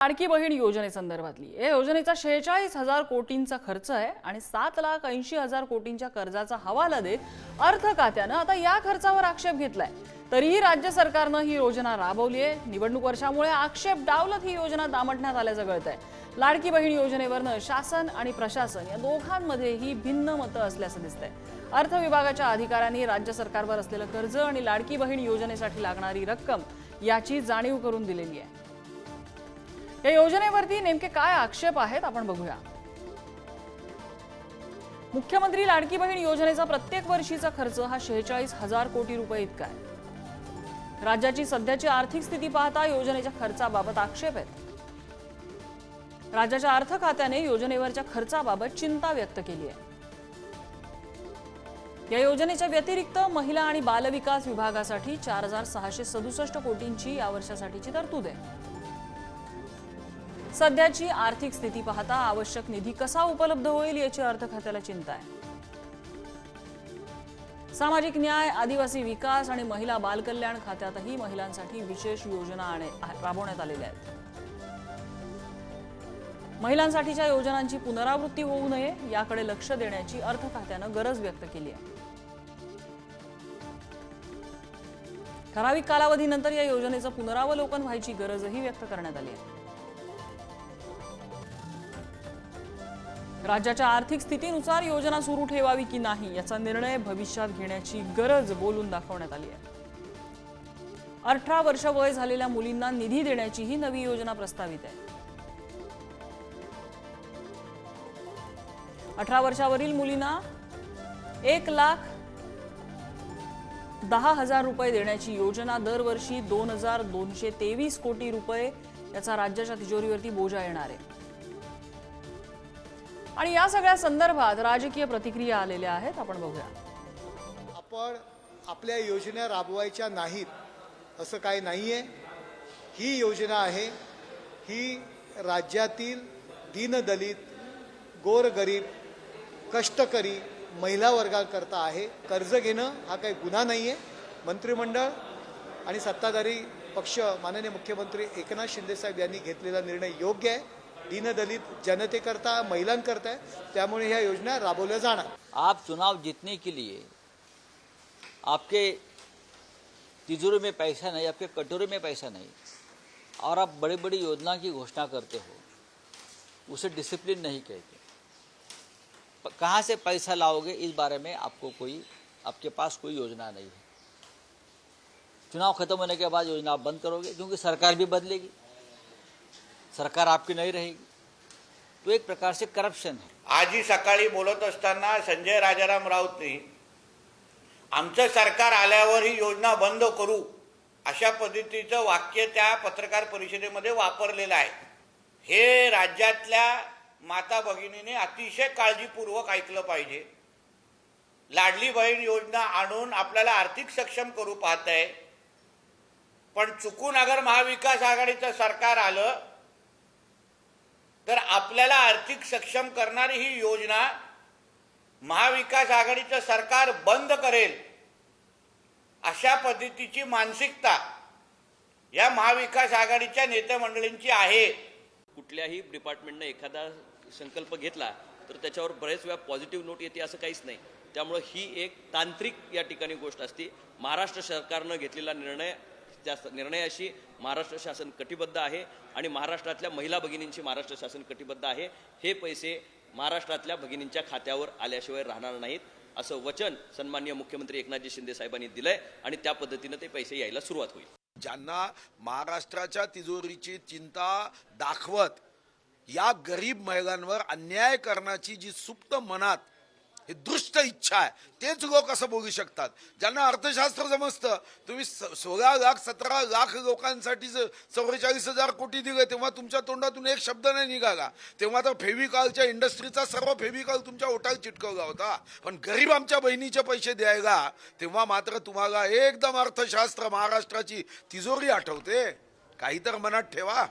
लाडकी बहीण योजनेसंदर्भातली. या योजनेचा शेहेचाळीस हजार कोटींचा खर्च आहे आणि सात लाख ऐंशी हजार कोटींच्या कर्जाचा हवाला देत अर्थ खात्यानं आता या खर्चावर आक्षेप घेतलाय. तरीही राज्य सरकारनं ही योजना राबवली आहे. निवडणूक वर्षामुळे आक्षेप डावलत ही योजना दामटण्यात आल्याचं कळत आहे लाडकी बहीण योजनेवरनं शासन आणि प्रशासन या दोघांमध्येही भिन्न मतं असल्याचं दिसतंय. अर्थ विभागाच्या अधिकाऱ्यांनी राज्य सरकारवर असलेलं कर्ज आणि लाडकी बहीण योजनेसाठी लागणारी रक्कम याची जाणीव करून दिलेली आहे. या योजनेवरती नेमके काय आक्षेप आहेत आपण बघूया. मुख्यमंत्री लाडकी बहीण योजनेचा प्रत्येक वर्षीचा खर्च हा शेहेचाळीस हजार कोटी रुपये इतका आहे. राज्याची सध्याची आर्थिक स्थिती पाहता योजनेच्या खर्चाबाबत आक्षेप आहेत. राज्याच्या अर्थ खात्याने योजनेवरच्या खर्चाबाबत चिंता व्यक्त केली आहे. या योजनेच्या व्यतिरिक्त महिला आणि बालविकास विभागासाठी चार हजार सहाशे सदुसष्ट कोटींची या वर्षासाठीची तरतूद आहे. सध्याची आर्थिक स्थिती पाहता आवश्यक निधी कसा उपलब्ध होईल याची अर्थ खात्याला चिंता आहे. सामाजिक न्याय आदिवासी विकास आणि महिला बालकल्याण खात्यातही महिलांसाठी विशेष योजना राबवण्यात आलेल्या आहेत. महिलांसाठीच्या योजनांची पुनरावृत्ती होऊ नये याकडे लक्ष देण्याची अर्थ खात्यानं गरज व्यक्त केली आहे. ठराविक कालावधीनंतर या योजनेचं पुनरावलोकन व्हायची गरजही व्यक्त करण्यात आली आहे. राज्याच्या आर्थिक स्थितीनुसार योजना सुरू ठेवावी की नाही याचा निर्णय भविष्यात घेण्याची गरज बोलून दाखवण्यात आली आहे. अठरा वर्ष वय झालेल्या मुलींना निधी देण्याची ही नवी योजना प्रस्तावित आहे. अठरा वर्षावरील मुलींना एक लाख दहा हजार रुपये देण्याची योजना दरवर्षी दोन हजार दोनशे तेवीस कोटी रुपये याचा राज्याच्या तिजोरीवरती बोजा येणार आहे. आणि या सगळ्या संदर्भात राजकीय प्रतिक्रिया आलेल्या आहेत. आपण बघूया. आपण आपल्या योजना राबवायच्या नाहीत असं काही नाही आहे ही योजना आहे ही राज्यातील दीनदलित गोरगरीब कष्टकरी महिला वर्गाकरता आहे. कर्ज घेणं हा काही गुन्हा नाही आहे मंत्रिमंडळ आणि सत्ताधारी पक्ष माननीय मुख्यमंत्री एकनाथ शिंदेसाहेब यांनी घेतलेला निर्णय योग्य आहे. दीनदलित जनतेकरता, महिलांकरता आहे. त्यामुळे ह्या योजना राबवल्या जाणार. आप चुनाव जीतने के लिए आपके तिजोरी में पैसा नहीं, आपके कटोरे में पैसा नहीं, और आप बड़ी बड़ी योजना की घोषणा करते हो, उसे डिसिप्लिन नहीं कहते। कहाँ से पैसा लाओगे, इस बारे में आपको कोई, आपके पास कोई योजना नहीं है। चुनाव खत्म होने के बाद योजना आप बंद करोगे, क्योंकि सरकार भी बदलेगी। सरकार आपकी नाही रहेगी। तो एक प्रकार से करप्शन है। आजही सकाळी बोलत असताना संजय राजाराम राऊतनी आमचं सरकार आल्यावर ही योजना बंद करू अशा पद्धतीचं वाक्य त्या पत्रकार परिषदेमध्ये वापरलेलं आहे. हे राज्यातल्या माता भगिनीने अतिशय काळजीपूर्वक ऐकलं पाहिजे. लाडली बहीण योजना आणून आपल्याला आर्थिक सक्षम करू पाहत आहे. पण चुकून अगर महाविकास आघाडीचं सरकार आलं तर आपल्याला आर्थिक सक्षम करणारी ही योजना महाविकास आघाडीचं सरकार बंद करेल अशा पद्धतीची मानसिकता या महाविकास आघाडीच्या नेते मंडळींची आहे. कुठल्याही डिपार्टमेंटनं एखादा संकल्प घेतला तर त्याच्यावर बरेच वेळा पॉझिटिव्ह नोट येते असं काहीच नाही. त्यामुळं ही एक तांत्रिक या ठिकाणी गोष्ट असते. महाराष्ट्र सरकारनं घेतलेला निर्णय त्या निर्णयाशी महाराष्ट्र शासन कटिबद्ध आहे आणि महाराष्ट्रातल्या महिला भगिनींची महाराष्ट्र शासन कटिबद्ध आहे. हे पैसे महाराष्ट्रातल्या भगिनींच्या खात्यावर आल्याशिवाय राहणार नाहीत असं वचन सन्माननीय मुख्यमंत्री एकनाथजी शिंदे साहेबांनी दिलंय आणि त्या पद्धतीनं ते पैसे यायला सुरुवात होईल. ज्यांना महाराष्ट्राच्या तिजोरीची चिंता दाखवत या गरीब महिलांवर अन्याय करण्याची जी सुप्त मनात ही दृष्ट इच्छा आहे. तेच लोक असं बोलू शकतात. ज्यांना अर्थशास्त्र समजतं तुम्ही सोळा लाख सतरा लाख लोकांसाठी चौवेचाळीस हजार कोटी दिले तेव्हा तुमच्या तोंडातून एक शब्द नाही निघाला. तेव्हा तर फेविकॉलच्या इंडस्ट्रीचा सर्व फेविकॉल तुमच्या ओटात चिटकवला होता. पण गरीब आमच्या बहिणीचे पैसे द्यायला तेव्हा मात्र तुम्हाला एकदम अर्थशास्त्र महाराष्ट्राची तिजोरी आठवते. काही तर मनात ठेवा.